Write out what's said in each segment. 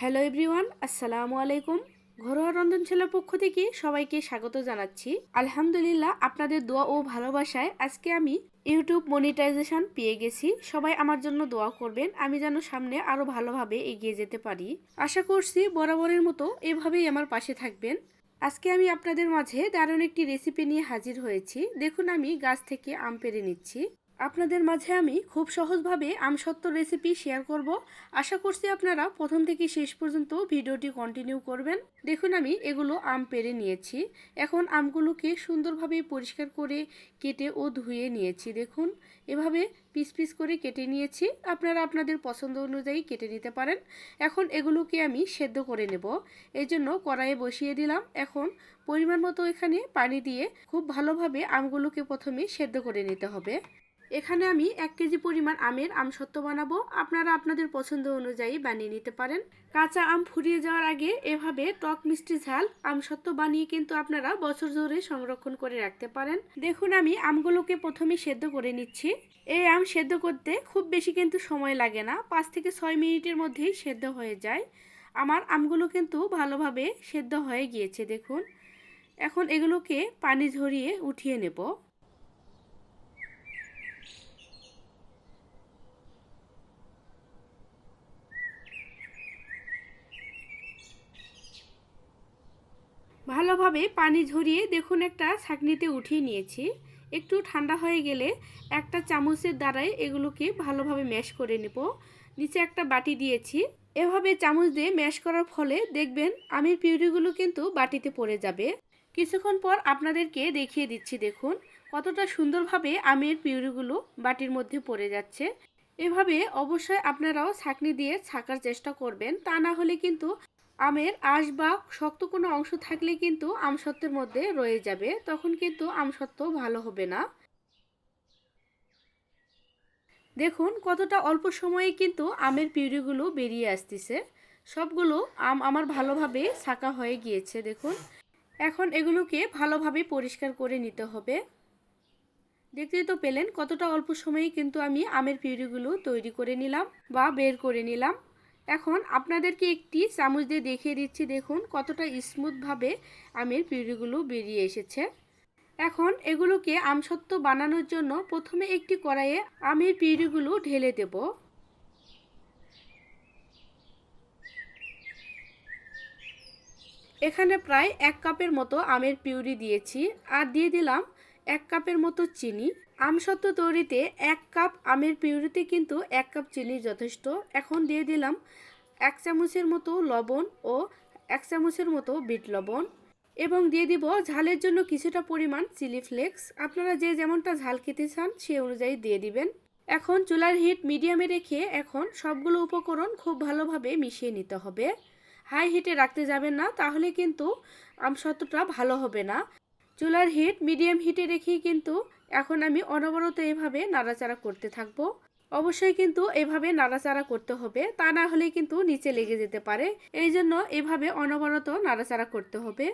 Hello everyone, আসসালামু আলাইকুম। ঘরোয়া রন্ধনশালার পক্ষ থেকে সবাইকে স্বাগত জানাচ্ছি। আলহামদুলিল্লাহ, আপনাদের দোয়া ও ভালোবাসায় আজকে আমি ইউটিউব মনিটাইজেশন পেয়ে গেছি। সবাই আমার জন্য দোয়া করবেন, আমি যেন সামনে আরও ভালোভাবে এগিয়ে যেতে পারি। আশা করছি বরাবরের মতো এভাবেই আমার পাশে থাকবেন। আজকে আমি আপনাদের মাঝে দারুণ একটি রেসিপি নিয়ে হাজির হয়েছি। দেখুন, আমি গাছ থেকে আম পেরে নিচ্ছি। আপনাদের মাঝে আমি খুব সহজভাবে আমসত্ত্ব রেসিপি শেয়ার করব। আশা করছি আপনারা প্রথম থেকে শেষ পর্যন্ত ভিডিওটি কন্টিনিউ করবেন। দেখুন আমি এগুলো আম পেরে নিয়েছি। এখন আমগুলোকে সুন্দরভাবে পরিষ্কার করে কেটে ও ধুয়ে নিয়েছি, দেখুন। এভাবে পিস পিস করে কেটে নিয়েছি। আপনারা আপনাদের পছন্দ অনুযায়ী কেটে নিতে পারেন। এখন এগুলোকে আমি সেদ্ধ করে নেব। এই জন্য কড়াইয়ে বসিয়ে দিলাম। এখন পরিমাণ মতো এখানে পানি দিয়ে খুব ভালোভাবে আমগুলোকে প্রথমে সেদ্ধ করে নিতে হবে। এখানে আমি এক কেজি পরিমাণ আমের আমসত্ত্ব বানাবো। আপনারা আপনাদের পছন্দ অনুযায়ী বানিয়ে নিতে পারেন। কাঁচা আম ফুরিয়ে যাওয়ার আগে এভাবে টক মিষ্টি ঝাল আমসত্ত্ব বানিয়ে কিন্তু আপনারা বছর ধরে সংরক্ষণ করে রাখতে পারেন। দেখুন আমি আমগুলোকে প্রথমে সেদ্ধ করে নিচ্ছি। এই আম সেদ্ধ করতে খুব বেশি কিন্তু সময় লাগে না, পাঁচ থেকে ছয় মিনিটের মধ্যেই সেদ্ধ হয়ে যায়। আমার আমগুলো কিন্তু ভালোভাবে সেদ্ধ হয়ে গিয়েছে, দেখুন। এখন এগুলোকে পানি ঝরিয়ে উঠিয়ে নেব। ভালোভাবে পানি ঝরিয়ে দেখুন একটা ছাঁকনিতে উঠিয়ে নিয়েছি। একটু ঠান্ডা হয়ে গেলে একটা চামচের দ্বারাই এগুলোকে ভালোভাবে ম্যাশ করে নেব। নিচে একটা বাটি দিয়েছি। এভাবে চামচ দিয়ে ম্যাশ করার ফলে দেখবেন আমের পিউরিগুলো কিন্তু বাটিতে পড়ে যাবে। কিছুক্ষণ পর আপনাদেরকে দেখিয়ে দিচ্ছি, দেখুন কতটা সুন্দরভাবে আমের পিউরিগুলো বাটির মধ্যে পড়ে যাচ্ছে। এভাবে অবশ্যই আপনারাও ছাঁকনি দিয়ে ছাকার চেষ্টা করবেন। তা না হলে কিন্তু আমের আঁশ বা শক্ত কোনো অংশ থাকলে কিন্তু আমসত্ত্বের মধ্যে রয়ে যাবে, তখন কিন্তু আমসত্ত্ব ভালো হবে না। দেখুন কতটা অল্প সময়ে কিন্তু আমের পিউরিগুলো বেরিয়ে আসতেছে। সবগুলো আম আমার ভালোভাবে ছাকা হয়ে গিয়েছে, দেখুন। এখন এগুলোকে ভালোভাবে পরিষ্কার করে নিতে হবে। দেখতেই তো পেলেন কতটা অল্প সময়ে কিন্তু আমি আমের পিউরিগুলো তৈরি করে নিলাম বা বের করে নিলাম। এখন আপনাদেরকে একটি চামচ দিয়ে দেখিয়ে দিচ্ছি। দেখুন কতটা স্মুথভাবে আমের পিউরিগুলো বেরিয়ে এসেছে। এখন এগুলোকে আমসত্ত্ব বানানোর জন্য প্রথমে একটি কড়াইয়ে আমের পিউরিগুলো ঢেলে দেব। এখানে প্রায় এক কাপের মতো আমের পিউরি দিয়েছি। আর দিয়ে দিলাম এক কাপের মতো চিনি। আমসত্ত্ব তৈরিতে এক কাপ আমের পিউরিতে কিন্তু এক কাপ চিনি যথেষ্ট। এখন দিয়ে দিলাম এক চামচের মতো লবণ ও এক চামচের মতো বিট লবণ এবং দিয়ে দিব ঝালের জন্য কিছুটা পরিমাণ চিলি ফ্লেক্স। আপনারা যে যেমনটা ঝাল খেতে চান সে অনুযায়ী দিয়ে দিবেন। এখন চুলার হিট মিডিয়ামে রেখে এখন সবগুলো উপকরণ খুব ভালোভাবে মিশিয়ে নিতে হবে। হাই হিটে রাখতে যাবেন না, তাহলে কিন্তু আমসত্ত্বটা ভালো হবে না। চুলার হিট মিডিয়াম হিটে রেখেই কিন্তু এখন আমি অনবরত এভাবে নাড়াচাড়া করতে থাকব। অবশ্যই কিন্তু এভাবে নাড়াচাড়া করতে হবে, তা না হলে কিন্তু নিচে লেগে যেতে পারে। এই জন্য এভাবে অনবরত নাড়াচাড়া করতে হবে।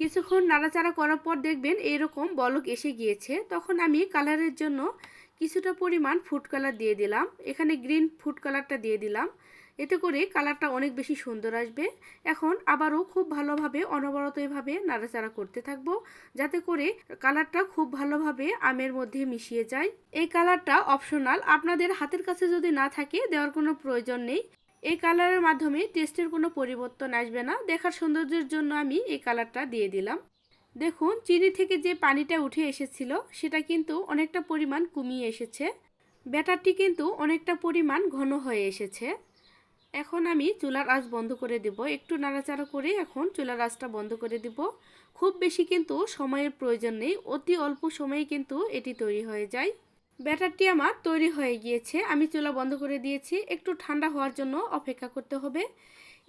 কিছুক্ষণ নাড়াচাড়া করার পর দেখবেন এরকম বলক এসে গিয়েছে। তখন আমি কালারের জন্য কিছুটা পরিমাণ ফুড কালার দিয়ে দিলাম। এখানে গ্রিন ফুড কালারটা দিয়ে দিলাম। এতে করে কালারটা অনেক বেশি সুন্দর আসবে। এখন আবারও খুব ভালোভাবে, অনবরত এভাবে নাড়াচাড়া করতে থাকব, যাতে করে কালারটা খুব ভালোভাবে আমের মধ্যে মিশিয়ে যায়। এই কালারটা অপশনাল। আপনাদের হাতের কাছে যদি না থাকে, দেওয়ার কোনো প্রয়োজন নেই। এই কালারের মাধ্যমে টেস্টের কোনো পরিবর্তন আসবে না। দেখার সৌন্দর্যের জন্য আমি এই কালারটা দিয়ে দিলাম। দেখুন, চিনি থেকে যে পানিটা উঠে এসেছিল, সেটা কিন্তু অনেকটা পরিমাণ কমিয়ে এসেছে। ব্যাটারটি কিন্তু অনেকটা পরিমাণ ঘন হয়ে এসেছে। এখন আমি চুলার আঁচ বন্ধ করে দেব। একটু নাড়াচাড়া করে এখন চুলার আঁচটা বন্ধ করে দেব। খুব বেশি কিন্তু সময়ের প্রয়োজন নেই, অতি অল্প সময়ে কিন্তু এটি তৈরি হয়ে যায়। ব্যাটারটি আমার তৈরি হয়ে গিয়েছে, আমি চুলা বন্ধ করে দিয়েছি, একটু ঠান্ডা হওয়ার জন্য অপেক্ষা করতে হবে।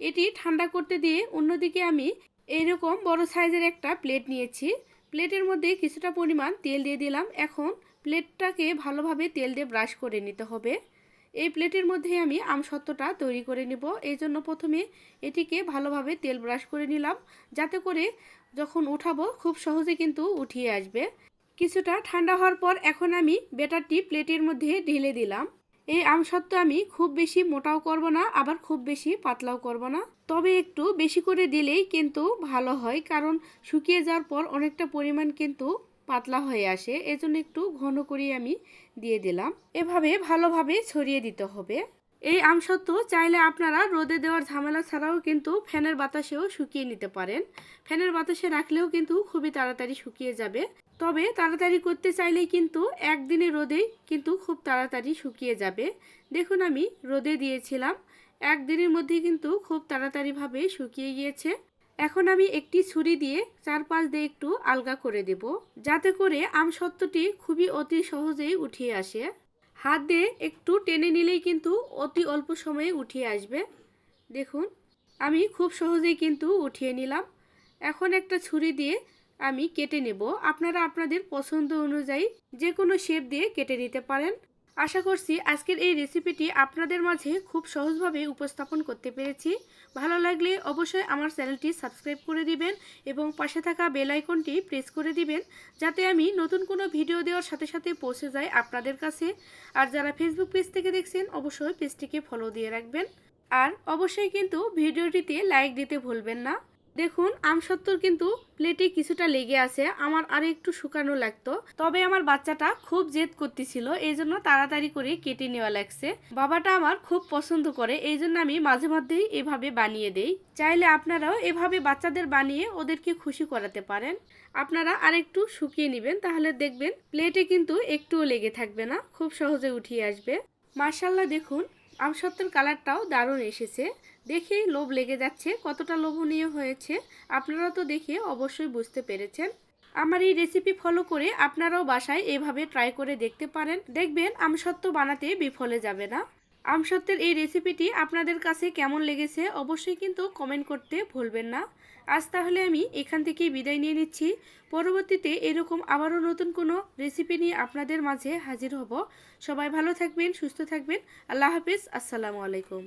এটি ঠান্ডা করতে দিয়ে অন্যদিকে আমি এইরকম বড় সাইজের একটা প্লেট নিয়েছি। প্লেটের মধ্যে কিছুটা পরিমাণ তেল দিয়ে দিলাম। এখন প্লেটটাকে ভালোভাবে তেল দিয়ে ব্রাশ করে নিতে হবে। এই প্লেটের মধ্যে আমি আমসত্ত্বটা তৈরি করে নিব। এই জন্য প্রথমে এটিকে ভালোভাবে তেল ব্রাশ করে নিলাম। যাতে করে যখন উঠাবো খুব সহজে কিন্তু উঠিয়ে আসবে। কিছুটা ঠান্ডা হওয়ার পর এখন আমি বেটারটি প্লেটের মধ্যে ঢেলে দিলাম। এই আমসত্ত্ব আমি খুব বেশি মোটাও করব না, আবার খুব বেশি পাতলাও করব না। তবে একটু বেশি করে দিলেই কিন্তু ভালো হয়, কারণ শুকিয়ে যাওয়ার পর অনেকটা পরিমাণ কিন্তু পাতলা হয়ে আসে, এজন্য একটু ঘন করে আমি দিয়ে দিলাম। এভাবে ভালোভাবে ছড়িয়ে দিতে হবে। এই আমসত্ত্ব চাইলে আপনারা রোদে দেওয়ার ঝামেলা ছাড়াও কিন্তু ফ্যানের বাতাসেও শুকিয়ে নিতে পারেন। ফ্যানের বাতাসে রাখলেও কিন্তু খুবই তাড়াতাড়ি শুকিয়ে যাবে। তবে তাড়াতাড়ি করতে চাইলেই কিন্তু একদিনে রোদেই কিন্তু খুব তাড়াতাড়ি শুকিয়ে যাবে। দেখুন আমি রোদে দিয়েছিলাম। একদিনের মধ্যে কিন্তু খুব তাড়াতাড়িভাবে শুকিয়ে গিয়েছে। এখন আমি একটি ছুরি দিয়ে চারপাশ দিয়ে একটু আলগা করে দেব, যাতে করে আম আমসত্ত্বটি খুবই অতি সহজেই উঠিয়ে আসে। হাত দিয়ে একটু টেনে নিলেই কিন্তু অতি অল্প সময়ে উঠিয়ে আসবে। দেখুন, আমি খুব সহজেই কিন্তু উঠিয়ে নিলাম। এখন একটা ছুরি দিয়ে আমি কেটে নেব। আপনারা আপনাদের পছন্দ অনুযায়ী যে কোনো শেপ দিয়ে কেটে নিতে পারেন। আশা করছি আজকের এই রেসিপিটি আপনাদের মাঝে খুব সহজভাবে উপস্থাপন করতে পেরেছি। ভালো লাগলে অবশ্যই আমার চ্যানেলটি সাবস্ক্রাইব করে দিবেন এবং পাশে থাকা বেল আইকনটি প্রেস করে দিবেন যাতে আমি নতুন কোনো ভিডিও দেওয়ার সাথে সাথে পৌঁছে যায় আপনাদের কাছে। আর যারা ফেসবুক পেজ থেকে দেখছেন, অবশ্যই পেজটিকে ফলো দিয়ে রাখবেন। আর অবশ্যই কিন্তু ভিডিওটিতে লাইক দিতে ভুলবেন না। দেখুন আমসত্তর কিন্তু প্লেটে কিছুটা লেগে আছে, আমার আর একটু শুকানো লাগতো। তবে আমার বাচ্চাটা খুব জেদ করতেছিল, এই জন্য তাড়াতাড়ি করে কেটে নেওয়া লাগছে। বাবাটা আমার খুব পছন্দ করে, এই জন্য আমি মাঝে মধ্যেই এভাবে বানিয়ে দেই। চাইলে আপনারাও এভাবে বাচ্চাদের বানিয়ে ওদেরকে খুশি করাতে পারেন। আপনারা আর একটু শুকিয়ে নেবেন, তাহলে দেখবেন প্লেটে কিন্তু একটুও লেগে থাকবে না, খুব সহজে উঠিয়ে আসবে। মার্শাল্লাহ দেখুন আমসত্ত্বের কালারটাও দারুণ এসেছে। দেখেই লোভ লেগে যাচ্ছে, কতটা লোভনীয় হয়েছে, আপনারা তো দেখে অবশ্যই বুঝতে পেরেছেন। আমার এই রেসিপি ফলো করে আপনারাও বাসায় এভাবে ট্রাই করে দেখতে পারেন। দেখবেন আমসত্ত্ব বানাতে বিফলে যাবে না। আমসত্ত্বের এই রেসিপিটি আপনাদের কাছে কেমন লেগেছে অবশ্যই কিন্তু কমেন্ট করতে ভুলবেন না। আজ তাহলে আমি এখান থেকেই বিদায় নিয়ে নিচ্ছি। পরবর্তীতে এরকম আবারও নতুন কোনো রেসিপি নিয়ে আপনাদের মাঝে হাজির হব। সবাই ভালো থাকবেন, সুস্থ থাকবেন। আল্লাহ হাফিজ, আসসালামু আলাইকুম।